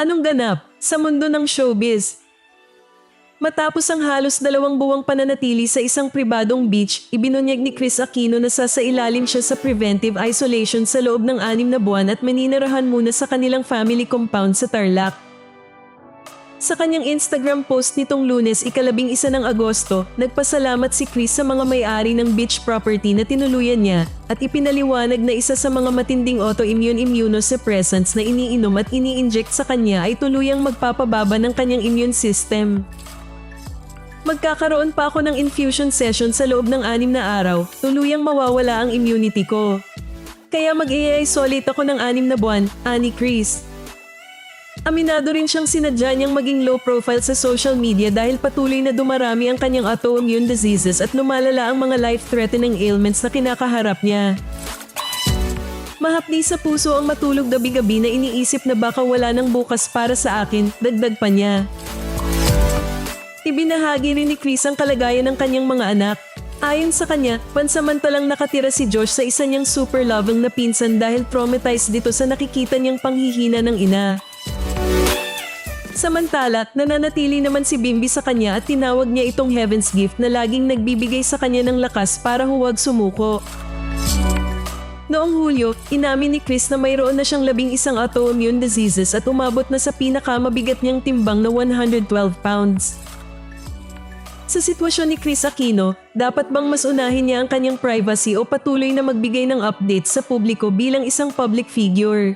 Anong ganap sa mundo ng showbiz? Matapos ang halos dalawang buwang pananatili sa isang pribadong beach, ibinunyag ni Chris Aquino na sasailalim siya sa preventive isolation sa loob ng anim na buwan at maninirahan muna sa kanilang family compound sa Tarlac. Sa kanyang Instagram post nitong lunes ikalabing isa ng Agosto, nagpasalamat si Chris sa mga may-ari ng beach property na tinuluyan niya at ipinaliwanag na isa sa mga matinding autoimmune immunosuppressants na iniinom at ini-inject sa kanya ay tuluyang magpapababa ng kanyang immune system. Magkakaroon pa ako ng infusion session sa loob ng anim na araw, tuluyang mawawala ang immunity ko. Kaya mag-i-isolate ako ng anim na buwan, ani Chris. Aminado rin siyang sinadya niyang maging low profile sa social media dahil patuloy na dumarami ang kanyang autoimmune diseases at lumalala ang mga life-threatening ailments na kinakaharap niya. Mahapdi sa puso ang matulog gabi-gabi na iniisip na baka wala ng bukas para sa akin, dagdag pa niya. Ibinahagi rin ni Chris ang kalagayan ng kanyang mga anak. Ayon sa kanya, pansamantalang nakatira si Josh sa isa niyang super loving na pinsan dahil traumatized dito sa nakikita niyang panghihina ng ina. Samantala, nananatili naman si Bimbi sa kanya at tinawag niya itong heaven's gift na laging nagbibigay sa kanya ng lakas para huwag sumuko. Noong Hulyo, inamin ni Chris na mayroon na siyang labing isang autoimmune diseases at umabot na sa pinakamabigat niyang timbang na 112 pounds. Sa sitwasyon ni Chris Aquino, dapat bang mas unahin niya ang kanyang privacy o patuloy na magbigay ng updates sa publiko bilang isang public figure?